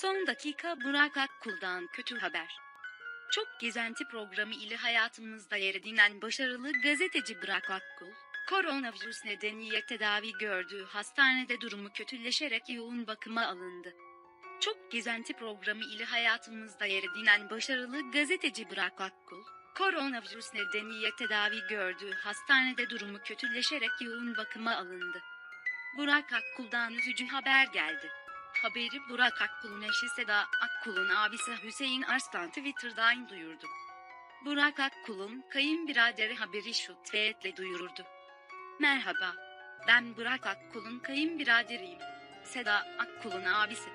Son dakika Burak Akkul'dan kötü haber. Çok gezenti programı ile hayatımızda yer edinen başarılı gazeteci Burak Akkul, koronavirüs nedeniyle tedavi gördüğü hastanede durumu kötüleşerek yoğun bakıma alındı. Çok gezenti programı ile hayatımızda yer edinen başarılı gazeteci Burak Akkul, koronavirüs nedeniyle tedavi gördüğü hastanede durumu kötüleşerek yoğun bakıma alındı. Burak Akkul'dan üzücü haber geldi. Haberi Burak Akkul'un eşi Seda Akkul'un abisi Hüseyin Arslan Twitter'dan duyurdu. Burak Akkul'un kayınbiraderi haberi şu tweetle duyururdu. Merhaba, ben Burak Akkul'un kayınbiraderiyim. Seda Akkul'un abisi.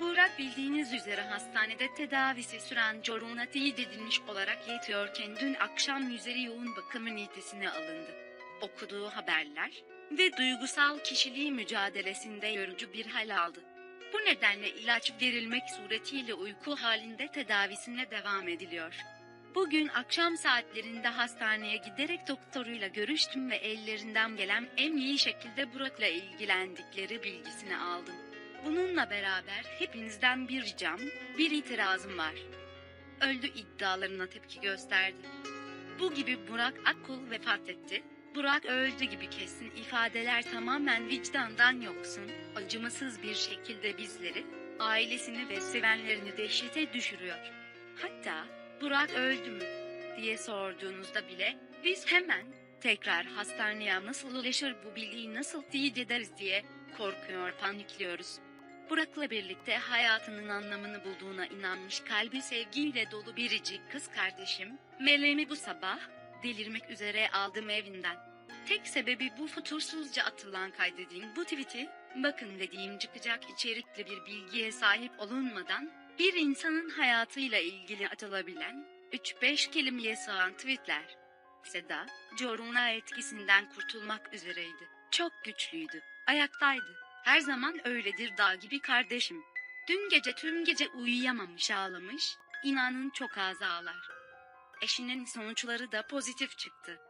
Burak bildiğiniz üzere hastanede tedavisi süren corona teyit edilmiş olarak yatıyorken dün akşam üzeri yoğun bakım ünitesine alındı. Okuduğu haberler ve duygusal kişiliği mücadelesinde yorucu bir hal aldı. Bu nedenle ilaç verilmek suretiyle uyku halinde tedavisine devam ediliyor. Bugün akşam saatlerinde hastaneye giderek doktoruyla görüştüm ve ellerinden gelen en iyi şekilde Burak'la ilgilendikleri bilgisini aldım. Bununla beraber hepinizden bir ricam, bir itirazım var. Öldü iddialarına tepki gösterdi. Bu gibi Burak Akkul vefat etti, Burak öldü gibi kesin ifadeler tamamen vicdandan yoksun, acımasız bir şekilde bizleri, ailesini ve sevenlerini dehşete düşürüyor. Hatta, Burak öldü mü? diye sorduğunuzda bile, biz hemen, tekrar hastaneye nasıl ulaşır bu bilgiyi nasıl teyit ederiz diye, korkuyor panikliyoruz. Burak'la birlikte hayatının anlamını bulduğuna inanmış kalbi sevgiyle dolu biricik kız kardeşim, Meleğimi bu sabah, delirmek üzere aldım evinden. Tek sebebi bu futursuzca atılan kaydedin bu tweet'i, bakın dediğim çıkacak içerikli bir bilgiye sahip olunmadan, bir insanın hayatıyla ilgili atılabilen, 3-5 kelimeye sığan tweetler. Seda, Corona etkisinden kurtulmak üzereydi. Çok güçlüydü, ayaktaydı. Her zaman öyledir dağ gibi kardeşim. Dün gece tüm gece uyuyamamış ağlamış, inanın çok az ağlar. Eşinin sonuçları da pozitif çıktı.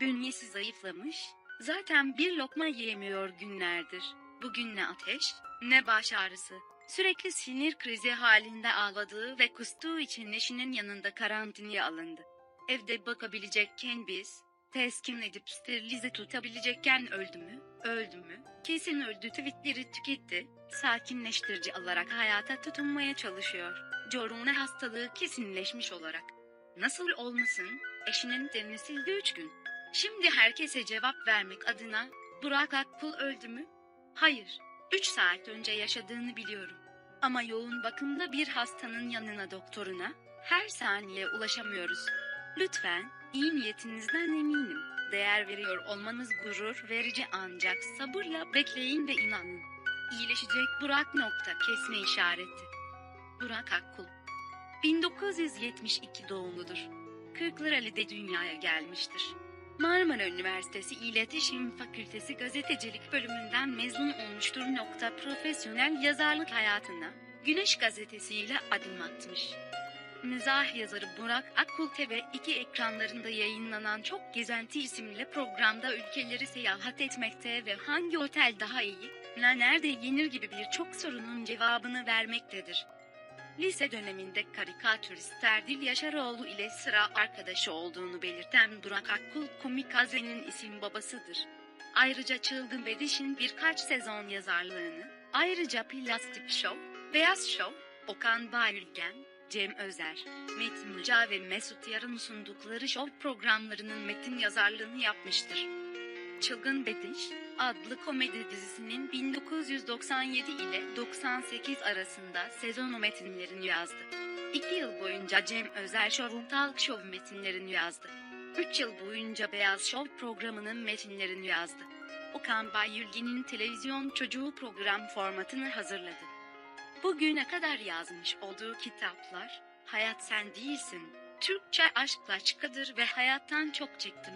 Bünyesi zayıflamış, zaten bir lokma yiyemiyor günlerdir. Bugün ne ateş, ne baş ağrısı. Sürekli sinir krizi halinde ağladığı ve kustuğu için eşinin yanında karantinaya alındı. Evde bakabilecekken biz, teskin edip sterilize tutabilecekken öldü mü, öldü mü, kesin öldü tweetleri tüketti, sakinleştirici alarak hayata tutunmaya çalışıyor. Corona hastalığı kesinleşmiş olarak. Nasıl olmasın, eşinin terini sildi üç gün. Şimdi herkese cevap vermek adına, Burak Akkul öldü mü? Hayır, üç saat önce yaşadığını biliyorum. Ama yoğun bakımda bir hastanın yanına doktoruna, her saniye ulaşamıyoruz. Lütfen, iyi niyetinizden eminim. Değer veriyor olmanız gurur verici ancak sabırla bekleyin ve inanın. İyileşecek Burak nokta kesme işareti. Burak Akkul 1972 doğumludur. Kırklareli'de dünyaya gelmiştir. Marmara Üniversitesi İletişim Fakültesi Gazetecilik bölümünden mezun olmuştur. Nokta profesyonel yazarlık hayatına Güneş Gazetesi ile adım atmış. Mizah yazarı Burak Akkul TV2 ekranlarında yayınlanan Çok Gezenti isimli programda ülkeleri seyahat etmekte ve hangi otel daha iyi, ne nerede yenir gibi birçok sorunun cevabını vermektedir. Lise döneminde karikatürist Erdil Yaşaroğlu ile sıra arkadaşı olduğunu belirten Burak Akkul komik Azen'in isim babasıdır. Ayrıca Çılgın Bediş'in birkaç sezon yazarlığını, ayrıca Plastik Show, Beyaz Show, Okan Bayülgen, Cem Özer, Metin Müca ve Mesut Yarın sundukları şov programlarının metin yazarlığını yapmıştır. Çılgın Bediş adlı komedi dizisinin 1997 ile 98 arasında sezon metinlerini yazdı. İki yıl boyunca Cem Özer Show'un Talk Show metinlerini yazdı. Üç yıl boyunca Beyaz Show programının metinlerini yazdı. Okan Bayülgen'in televizyon çocuğu program formatını hazırladı. Bugüne kadar yazmış olduğu kitaplar, Hayat Sen Değilsin, Türkçe Aşk Başkadır ve Hayattan Çok Çektim.